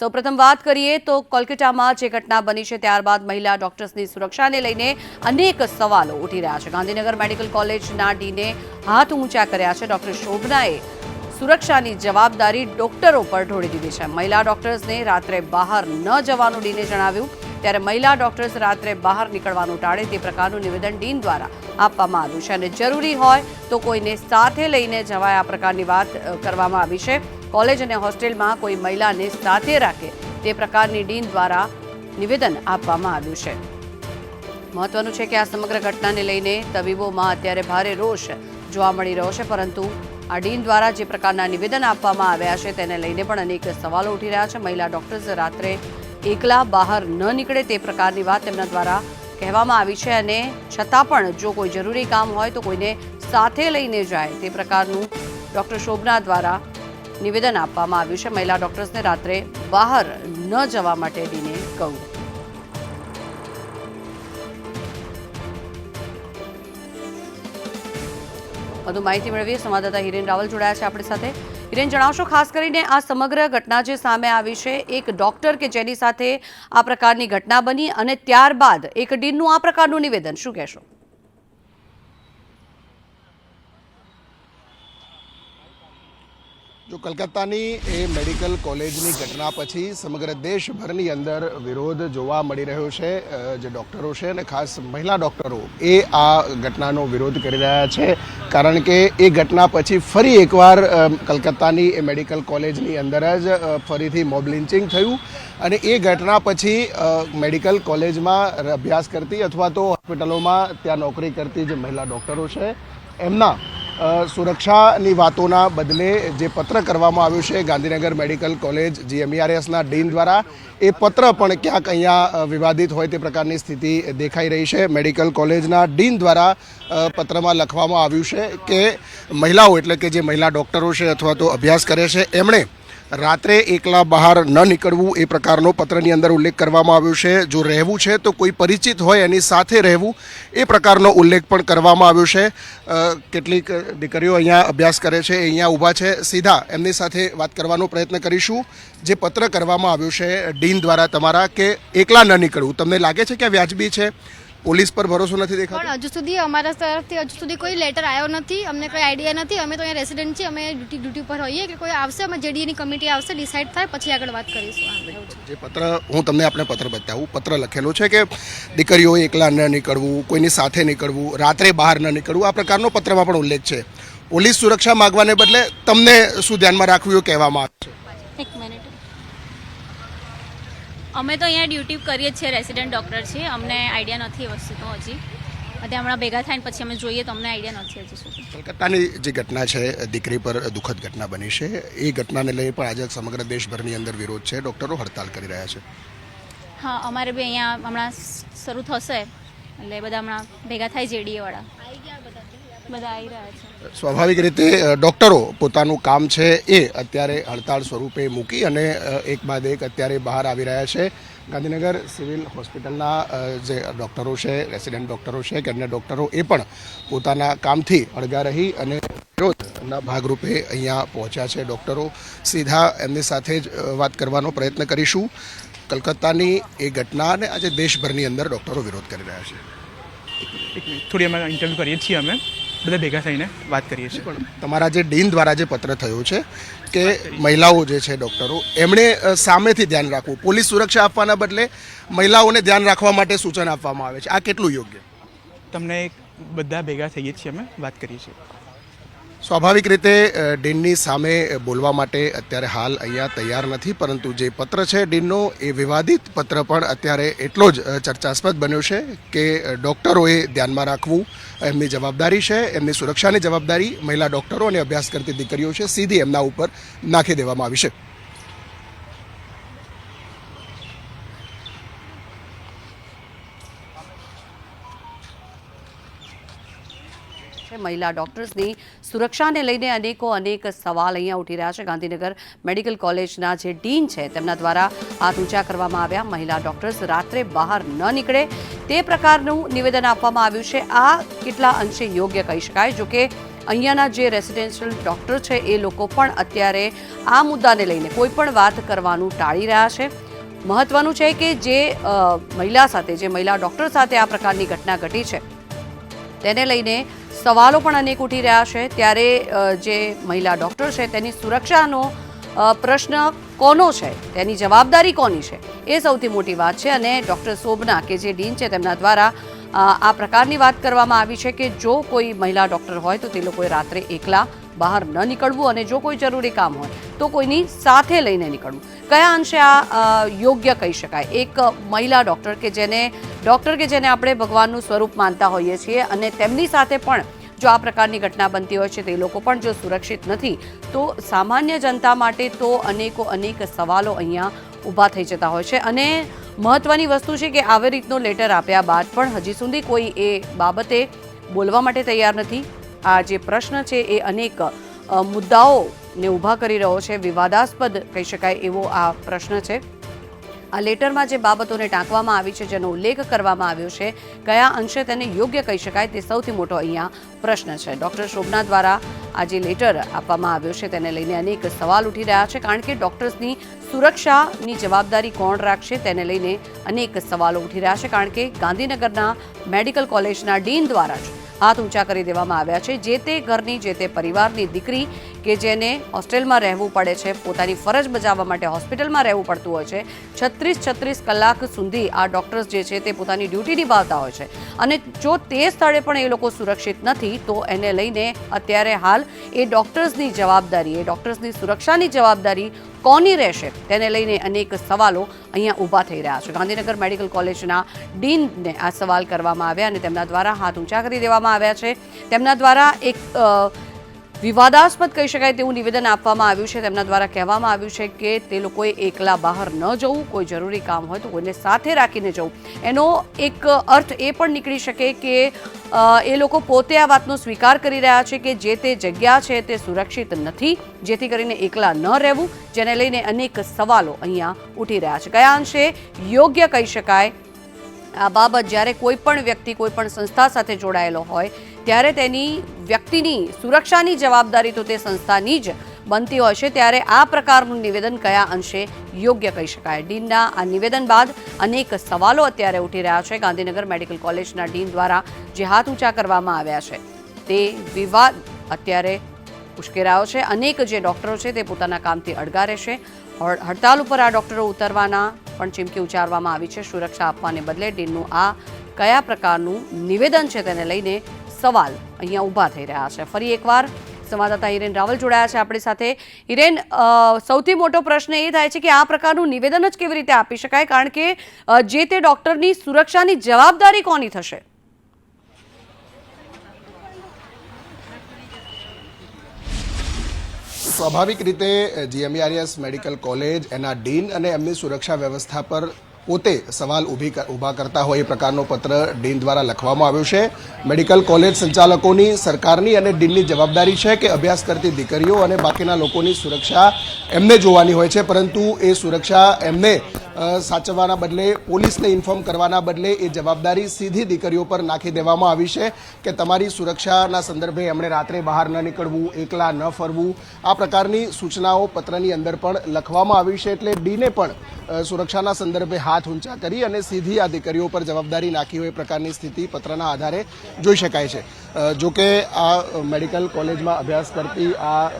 સૌપ્રથમ વાત કરીએ તો કોલકાતામાં જે ઘટના બની છે, ત્યારબાદ મહિલા ડોક્ટર્સની સુરક્ષાને લઈને અનેક સવાલો ઉઠી રહ્યા છે. ગાંધીનગર મેડિકલ કોલેજના ડીને હાથ ઊંચા કર્યા છે. ડોક્ટર શોભનાએ સુરક્ષાની જવાબદારી ડોક્ટરો પર ઢોળી દીધી છે. મહિલા ડોક્ટર્સને રાત્રે બહાર ન જવાનું ડીને જણાવ્યું. ત્યારે મહિલા ડોક્ટર્સ રાત્રે બહાર નીકળવાનું ટાળે તે પ્રકારનું નિવેદન ડીન દ્વારા આપવામાં આવ્યું છે. અને જરૂરી હોય તો કોઈને સાથે લઈને જવાય આ પ્રકારની વાત કરવામાં આવી છે. કોલેજ અને હોસ્ટેલમાં કોઈ મહિલાને સાથે રાખે તે પ્રકારની ડીન દ્વારા નિવેદન આપવામાં આવ્યું છે. મહત્વનું છે કે આ સમગ્ર ઘટનાને લઈને તબીબોમાં અત્યારે ભારે રોષ જોવા મળી રહ્યો છે, પરંતુ આ ડીન દ્વારા જે પ્રકારના નિવેદન આપવામાં આવ્યા છે તેને લઈને પણ અનેક સવાલો ઉઠી રહ્યા છે. મહિલા ડોક્ટર્સ રાત્રે એકલા બહાર ન નીકળે તે પ્રકારની વાત તેમના દ્વારા કહેવામાં આવી છે અને છતાં પણ જો કોઈ જરૂરી કામ હોય તો કોઈને સાથે લઈને જાય તે પ્રકારનું ડોક્ટર શોભના દ્વારા નિવેદન આપવામાં આવ્યું છે. મહિલા ડોક્ટર્સને રાત્રે બહાર ન જવા માટે ડીને કહ્યું વધુ માહિતી મેળવીએ. સંવાદદાતા હિરેન રાવલ જોડાયા છે આપણી સાથે. હિરેન, જણાવશો, ખાસ કરીને આ સમગ્ર ઘટના જે સામે આવી છે, એક ડોક્ટર કે જેની સાથે આ પ્રકારની ઘટના બની અને ત્યારબાદ એક ડીનનું આ પ્રકારનું નિવેદન, શું કહેશો? જો કલકત્તાની એ મેડિકલ કોલેજની ઘટના પછી સમગ્ર દેશભરની અંદર વિરોધ જોવા મળી રહ્યો છે જે ડૉક્ટરો છે અને ખાસ મહિલા ડૉક્ટરો એ આ ઘટનાનો વિરોધ કરી રહ્યા છે. કારણ કે એ ઘટના પછી ફરી એકવાર કલકત્તાની એ મેડિકલ કોલેજની અંદર જ ફરીથી મોબ લિન્ચિંગ થયું અને એ ઘટના પછી મેડિકલ કોલેજમાં અભ્યાસ કરતી અથવા તો હોસ્પિટલોમાં ત્યાં નોકરી કરતી જે મહિલા ડૉક્ટરો છે, એમના સુરક્ષાની વાતોના બદલે જે પત્ર કરવામાં આવ્યું છે, ગાંધીનગર મેડિકલ કોલેજ, જીએમઈઆરએસના ડીન દ્વારા, એ પત્ર પણ ક્યાંક અહીંયા વિવાદિત હોય તે પ્રકારની સ્થિતિ દેખાઈ રહી છે. મેડિકલ કોલેજના ડીન દ્વારા પત્રમાં લખવામાં આવ્યું છે કે મહિલાઓ, એટલે કે જે મહિલા ડૉક્ટરો છે અથવા તો અભ્યાસ કરે છે, એમણે રાત્રે એકલા બહાર ન નીકળવું એ પ્રકારનો પત્રની અંદર ઉલ્લેખ કરવામાં આવ્યો છે. જો રહેવું છે તો કોઈ પરિચિત હોય એની સાથે રહેવું એ પ્રકારનો ઉલ્લેખ પણ કરવામાં આવ્યો છે. કેટલીક દીકરીઓ અહીંયા અભ્યાસ કરે છે અહીંયા ઊભા છે. સીધા એમની સાથે વાત કરવાનો પ્રયત્ન કરીશું. જે પત્ર કરવામાં આવ્યું છે ડીન દ્વારા તમારા કે એકલા ન નીકળવું. તમને લાગે છે કે વ્યાજબી છે? પોલીસ પર ભરોસો નથી દેખાતો? પણ હજુ સુધી અમારા તરફથી હજુ સુધી કોઈ લેટર આવ્યો નથી અમને કોઈ આઈડિયા નથી. અમે તો અહીંયા રેસિડેન્ટ છીએ અમે ડ્યુટી ડ્યુટી પર હોઈએ. કે કોઈ આવશે અમે જેડીએની કમિટી આવશે ડિસાઇડ થાય પછી આગળ વાત કરીશું. જે પત્ર હું તમને આપણે પત્ર બતાવું. પત્ર લખેલો છે કે દીકરીઓ એકલા ન નીકળવું કોઈની સાથે નીકળવું રાત્રે બહાર ન નીકળવું આ પ્રકારનો પત્રમાં પણ ઉલ્લેખ છે. પોલીસ સુરક્ષા માગવાને બદલે તમને શું ધ્યાનમાં રાખવું એવું કહેવામાં આવે છે? એક મિનિટ અમે તો અહીંયા ડ્યુટી કરીએ છીએ રેસિડેન્ટ ડૉક્ટર છીએ. અમને આઈડિયા નથી એ વસ્તુ તો હજી. અને હમણાં ભેગા થાય ને પછી અમે જોઈએ તો અમને આઈડિયા નથી હજી શું. કલકત્તાની જે ઘટના છે દીકરી પર દુઃખદ ઘટના બની છે. એ ઘટનાને લઈને પણ આજે સમગ્ર દેશભરની અંદર વિરોધ છે. ડૉક્ટરો હડતાલ કરી રહ્યા છે. હા અમારે બી અહીંયા હમણાં શરૂ થશે. એટલે બધા હમણાં ભેગા થાય જેડીએ વાળા. બધા આવી રહ્યા છે. સ્વાભાવિક રીતે ડૉક્ટરો પોતાનું કામ છે એ અત્યારે હડતાળ સ્વરૂપે મૂકી અને એક બાદ એક અત્યારે બહાર આવી રહ્યા છે. ગાંધીનગર સિવિલ હોસ્પિટલના જે ડૉક્ટરો છે રેસિડેન્ટ ડૉક્ટરો છે કે અન્ય ડૉક્ટરો એ પણ પોતાના કામથી અળગા રહી અને વિરોધના ભાગરૂપે અહીંયા પહોંચ્યા છે ડૉક્ટરો. સીધા એમની સાથે જ વાત કરવાનો પ્રયત્ન કરીશું. કલકત્તાની એ ઘટના અને આજે દેશભરની અંદર ડૉક્ટરો વિરોધ કરી રહ્યા છે. થોડી અમે ઇન્ટરવ્યૂ કરીએ છીએ અમે. બધા ભેગા થઈને વાત કરીએ છીએ. પણ તમારા જે ડીન દ્વારા જે પત્ર થયો છે કે મહિલાઓ જે છે ડૉક્ટરો એમણે સામેથી ધ્યાન રાખવું. પોલીસ સુરક્ષા આપવાના બદલે મહિલાઓને ધ્યાન રાખવા માટે સૂચન આપવામાં આવે છે. આ કેટલું યોગ્ય? તમને બધા ભેગા થઈએ છીએ અમે વાત કરીએ છીએ. સ્વાભાવિક રીતે ડીનની સામે બોલવા માટે અત્યારે હાલ અહીંયા તૈયાર નથી, પરંતુ જે પત્ર છે ડીનનો, એ વિવાદિત પત્ર પણ અત્યારે એટલો જ ચર્ચાસ્પદ બન્યો છે કે ડૉક્ટરોએ ધ્યાનમાં રાખવું એમની જવાબદારી છે, એમની સુરક્ષાની જવાબદારી મહિલા ડૉક્ટરો અને અભ્યાસ કરતી દીકરીઓ છે, સીધી એમના ઉપર નાખી દેવામાં આવી છે. મહિલા ડોક્ટર્સની સુરક્ષાને લઈને અનેકો અનેક સવાલ અહીંયા ઉઠી રહ્યા છે. ગાંધીનગર મેડિકલ કોલેજના જે ડીન છે, તેમના દ્વારા હાથ ઊંચા કરવામાં આવ્યા. મહિલા ડોક્ટર્સ રાત્રે બહાર ન નીકળે તે પ્રકારનું નિવેદન આપવામાં આવ્યું છે. આ કેટલા અંશે યોગ્ય કહી શકાય? જોકે અહીંયાના જે રેસિડેન્શિયલ ડૉક્ટર છે, એ લોકો પણ અત્યારે આ મુદ્દાને લઈને કોઈ પણ વાત કરવાનું ટાળી રહ્યા છે. મહત્વનું છે કે જે મહિલા સાથે, જે મહિલા ડૉક્ટર સાથે આ પ્રકારની ઘટના ઘટી છે, તેને લઈને સવાલો પણ અનેક ઉઠી રહ્યા છે. ત્યારે જે મહિલા ડૉક્ટર છે, તેની સુરક્ષાનો પ્રશ્ન કોનો છે? તેની જવાબદારી કોની છે? એ સૌથી મોટી વાત છે. અને ડૉક્ટર શોભના, કે જે ડીન છે, તેમના દ્વારા આ પ્રકારની વાત કરવામાં આવી છે કે જો કોઈ મહિલા ડૉક્ટર હોય તો તે લોકોએ રાત્રે એકલા બહાર ન નીકળવું અને જો કોઈ જરૂરી કામ હોય તો કોઈની સાથે લઈને નીકળવું. કયા અંશે આ યોગ્ય કહી શકાય? એક મહિલા ડૉક્ટર કે જેને, ડૉક્ટર કે જેને આપણે ભગવાનનું સ્વરૂપ માનતા હોઈએ છીએ અને તેમની સાથે પણ જો આ પ્રકારની ઘટના બનતી હોય છે તે લોકો પણ જો સુરક્ષિત નથી, તો સામાન્ય જનતા માટે તો અનેકો અનેક સવાલો અહીંયા ઊભા થઈ જતા હોય છે અને મહત્વની વસ્તુ છે કે આવી રીતનો લેટર આપ્યા બાદ પણ હજી સુધી કોઈ એ બાબતે બોલવા માટે તૈયાર નથી. આ જે પ્રશ્ન છે એ અનેક મુદ્દાઓને ઊભા કરી રહ્યો છે. વિવાદાસ્પદ કહી શકાય એવો આ પ્રશ્ન છે. આ લેટરમાં જે બાબતોને ટાંકવામાં આવી છે, જેનો ઉલ્લેખ કરવામાં આવ્યો છે, કયા અંશે તેને યોગ્ય કહી શકાય તે સૌથી મોટો અહીંયા પ્રશ્ન છે. ડોક્ટર શોભના દ્વારા આ જે લેટર આપવામાં આવ્યો છે, તેને લઈને અનેક સવાલ ઉઠી રહ્યા છે, કારણ કે ડોક્ટર્સની સુરક્ષાની જવાબદારી કોણ રાખશે તેને લઈને અનેક સવાલો ઉઠી રહ્યા છે, કારણ કે ગાંધીનગરના મેડિકલ કોલેજના ડીન દ્વારા હાથ ઊંચા કરી દેવામાં આવ્યા છે. જે તે ઘરની, જે તે પરિવારની દીકરી કે જેને હોસ્ટેલમાં રહેવું પડે છે, પોતાની ફરજ બજાવવા માટે હોસ્પિટલમાં રહેવું પડતું હોય છે, છત્રીસ છત્રીસ કલાક સુધી આ ડૉક્ટર્સ જે છે તે પોતાની ડ્યુટી નિભાવતા હોય છે. અને જો તે સ્થળે પણ એ લોકો સુરક્ષિત નથી, તો એને લઈને અત્યારે હાલ એ ડૉક્ટર્સની જવાબદારી, એ ડૉક્ટર્સની સુરક્ષાની જવાબદારી કોની રહેશે તેને લઈને અનેક સવાલો અહીંયા ઊભા થઈ રહ્યા છે. ગાંધીનગર મેડિકલ કોલેજના ડીનને આ સવાલ કરવામાં આવ્યા અને તેમના દ્વારા હાથ ઊંચા કરી દેવામાં આવ્યા છે. તેમના દ્વારા એક વિવાદાસ્પદ કહી શકાય તેવું નિવેદન આપવામાં આવ્યું છે. તેમના દ્વારા કહેવામાં આવ્યું છે કે તે લોકોએ એકલા બહાર ન જવું, કોઈ જરૂરી કામ હોય તો કોઈને સાથે રાખીને જવું. એનો એક અર્થ એ પણ નીકળી શકે કે એ લોકો પોતે આ વાતનો સ્વીકાર કરી રહ્યા છે કે જે તે જગ્યા છે તે સુરક્ષિત નથી, જેથી કરીને એકલા ન રહેવું, જેને લઈને અનેક સવાલો અહીંયા ઉઠી રહ્યા છે. કયા અંશે યોગ્ય કહી શકાય, આ બાબત જ્યારે કોઈ પણ વ્યક્તિ, કોઈ પણ સંસ્થા સાથે જોડાયેલો હોય ત્યારે તેની વ્યક્તિની સુરક્ષાની જવાબદારી તો તે સંસ્થાની જ બનતી હોય છે. ત્યારે આ પ્રકારનું નિવેદન કયા અંશે યોગ્ય કહી શકાય? ડીનના આ નિવેદન બાદ અનેક સવાલો અત્યારે ઉઠી રહ્યા છે. ગાંધીનગર મેડિકલ કોલેજના ડીન દ્વારા જે હાથ ઊંચા કરવામાં આવ્યા છે, તે વિવાદ અત્યારે ઉશ્કેરાયો છે. અનેક જે ડૉક્ટરો છે તે પોતાના કામથી અડગા રહેશે હડતાલ ઉપર આ ડૉક્ટરો ઉતરવાના પણ ચીમકી ઉચ્ચારવામાં આવી છે. સુરક્ષા આપવાને બદલે ડીનનું આ કયા પ્રકારનું નિવેદન છે તેને લઈને સવાલ અહીંયા ઊભા થઈ રહ્યા છે. ફરી એકવાર સંવાદદાતા હિરેન રાવલ જોડાયા છે આપણી સાથે. હિરેન સૌથી મોટો પ્રશ્ન એ થાય છે કે આ પ્રકારનું નિવેદન જ કેવી રીતે આપી શકાય? કારણ કે જે તે ડૉક્ટરની સુરક્ષાની જવાબદારી કોની થશે? સ્વાભાવિક રીતે જીએમઆરએસ મેડિકલ કોલેજ એના ડીન અને એમની સુરક્ષા વ્યવસ્થા પર પોતે સવાલ ઊભી ઊભા કરતા હોય એ પ્રકારનો પત્ર ડીન દ્વારા લખવામાં આવ્યો છે. મેડિકલ કોલેજ સંચાલકોની સરકારની અને ડીનની જવાબદારી છે કે અભ્યાસ કરતી દીકરીઓ અને બાકીના લોકોની સુરક્ષા એમને જોવાની હોય છે, પરંતુ એ સુરક્ષા એમને સાચવવાના બદલે, પોલીસને ઇન્ફોર્મ કરવાના બદલે એ જવાબદારી સીધી દીકરીઓ પર નાખી દેવામાં આવી છે કે તમારી સુરક્ષાના સંદર્ભે એમણે રાત્રે બહાર ન નીકળવું, એકલા ન ફરવું. આ પ્રકારની સૂચનાઓ પત્રની અંદર પણ લખવામાં આવી છે એટલે ડીને પણ સુરક્ષાના સંદર્ભે હાથ ઊંચા કરી અને સીધી આ દીકરીઓ પર જવાબદારી નાખી હોય એ પ્રકારની સ્થિતિ પત્રના આધારે જોઈ શકાય છે. જો કે આ મેડિકલ કોલેજમાં અભ્યાસ કરતી આ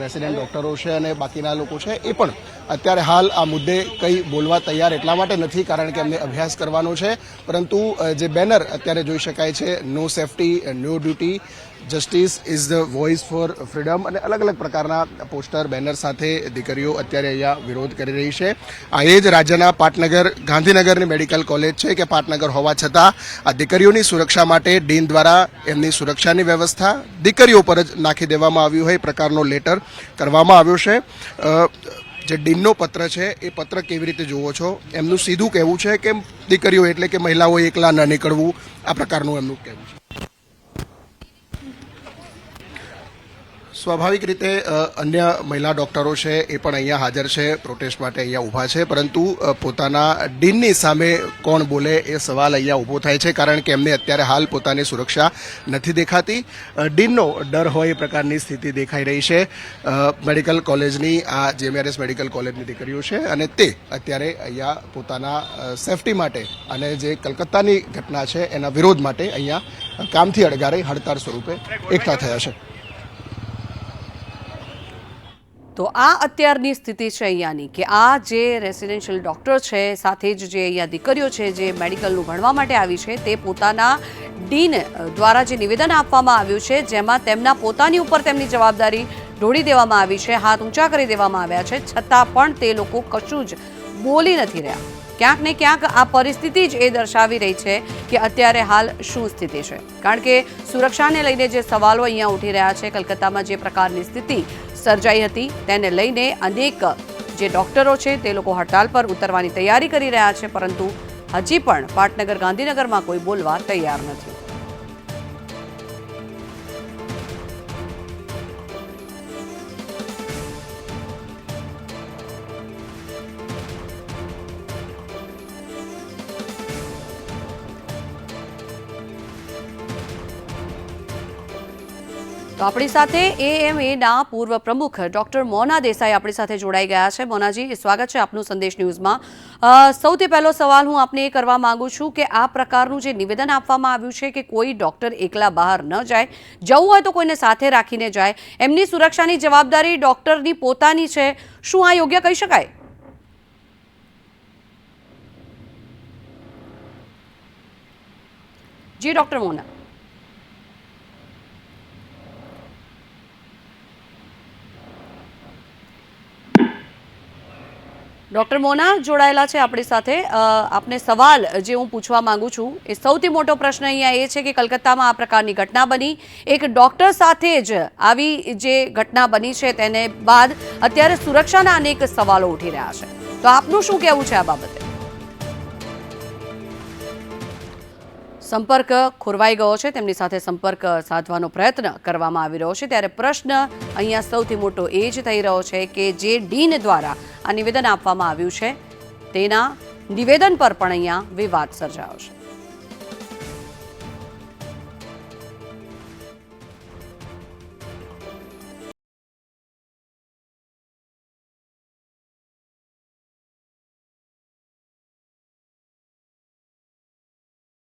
રેસિડેન્ટ ડોક્ટરો છે અને બાકીના લોકો છે, એ પણ અત્યારે હાલ આ મુદ્દે કંઈ બોલવા તૈયાર એટલા માટે નથી, કારણ કે એમને અભ્યાસ કરવાનો છે. પરંતુ જે બેનર અત્યારે જોઈ શકાય છે, no safety, no duty justice is the voice for freedom અને અલગ અલગ પ્રકારના પોસ્ટર, બેનર સાથે દીકરીઓ અત્યારે અહીંયા વિરોધ કરી રહી છે. આ એ જ રાજ્યના પાટનગર, ગાંધીનગરની મેડિકલ કોલેજ છે કે પાટનગર હોવા છતાં આ દીકરીઓની સુરક્ષા માટે ડીન દ્વારા એમની સુરક્ષાની વ્યવસ્થા દીકરીઓ પર જ નાખી દેવામાં આવ્યું હોય પ્રકારનો લેટર કરવામાં આવ્યો છે. જે ડીનનો પત્ર છે એ પત્ર કેવી રીતે જુઓ છો? એમનું સીધું કહેવું છે કે દીકરીઓ એટલે કે મહિલાઓ એકલા ન નીકળવું, આ પ્રકારનું એમનું કહેવું છે. સ્વાભાવિક રીતે અન્ય મહિલા ડોક્ટરો છે એ પણ અહીંયા હાજર છે, પ્રોટેસ્ટ માટે અહીંયા ઊભા છે. પરંતુ પોતાના ડીનની સામે કોણ બોલે એ સવાલ અહીંયા ઊભો થાય છે, કારણ કે એમને અત્યારે હાલ પોતાની સુરક્ષા નથી દેખાતી. ડીનનો ડર હોય એ પ્રકારની સ્થિતિ દેખાઈ રહી છે. મેડિકલ કોલેજની, આ જેએમઆરએસ મેડિકલ કોલેજની દીકરીઓ છે અને તે અત્યારે અહીંયા પોતાના સેફટી માટે અને જે કલકત્તાની ઘટના છે એના વિરોધ માટે અહીંયા કામથી અડગારે હડતાળ સ્વરૂપે એકઠા થયા છે. તો આ અત્યારની સ્થિતિ છે અહીંયાની કે આ જે રેસિડેન્શિયલ ડૉક્ટર છે, સાથે જ જે અહીંયા દીકરીઓ છે, જે મેડિકલનું ભણવા માટે આવી છે, તે પોતાના ડીન દ્વારા જે નિવેદન આપવામાં આવ્યું છે, જેમાં તેમના પોતાની ઉપર તેમની જવાબદારી ઢોળી દેવામાં આવી છે, હાથ ઊંચા કરી દેવામાં આવ્યા છે, છતાં પણ તે લોકો કશું જ બોલી નથી રહ્યા. ક્યાંક ને ક્યાંક આ પરિસ્થિતિ જ એ દર્શાવી રહી છે કે અત્યારે હાલ શું સ્થિતિ છે. કારણ કે સુરક્ષાને લઈને જે સવાલો અહીંયા ઉઠી રહ્યા છે, કલકત્તામાં જે પ્રકારની સ્થિતિ સર્જાઈ હતી. તેને લઈને અનેક જે ડોક્ટરો છે તે લોકો હડતાલ પર ઉતરવાની તૈયારી કરી રહ્યા છે, પરંતુ હજી પણ પાટનગર ગાંધીનગરમાં કોઈ બોલવા તૈયાર નથી. તો આપણી સાથે એએમએના પૂર્વ પ્રમુખ ડોક્ટર મોના દેસાઈ આપણી સાથે જોડાઈ ગયા છે. મોનાજી, સ્વાગત છે આપનું સંદેશ ન્યૂઝમાં. સૌથી પહેલો સવાલ હું આપને એ કરવા માંગુ છું કે આ પ્રકારનું જે નિવેદન આપવામાં આવ્યું છે કે કોઈ ડોક્ટર એકલા બહાર ન જાય, જવું હોય તો કોઈને સાથે રાખીને જાય, એમની સુરક્ષાની જવાબદારી ડોક્ટરની પોતાની છે, શું આ યોગ્ય કહી શકાય? જી, ડોક્ટર મોના. ડોક્ટર મોના જોડાયેલા છે આપણી સાથે. આપને સવાલ જે હું પૂછવા માંગુ છું, એ સૌથી મોટો પ્રશ્ન અહીંયા એ છે કે કલકત્તામાં આ પ્રકારની ઘટના બની. એક ડોક્ટર સાથે જ આવી જે ઘટના બની છે તેને બાદ અત્યારે સુરક્ષાના અનેક સવાલો ઉઠી રહ્યા છે. તો આપનું શું કહેવું છે આ બાબતે? સંપર્ક ખોરવાઈ ગયો છે. તેમની સાથે સંપર્ક સાધવાનો પ્રયત્ન કરવામાં આવી રહ્યો છે. ત્યારે પ્રશ્ન અહીંયા સૌથી મોટો એ જ થઈ રહ્યો છે કે જે ડીન દ્વારા આ નિવેદન આપવામાં આવ્યું છે, તેના નિવેદન પર પણ અહીંયા વિવાદ સર્જાયો છે.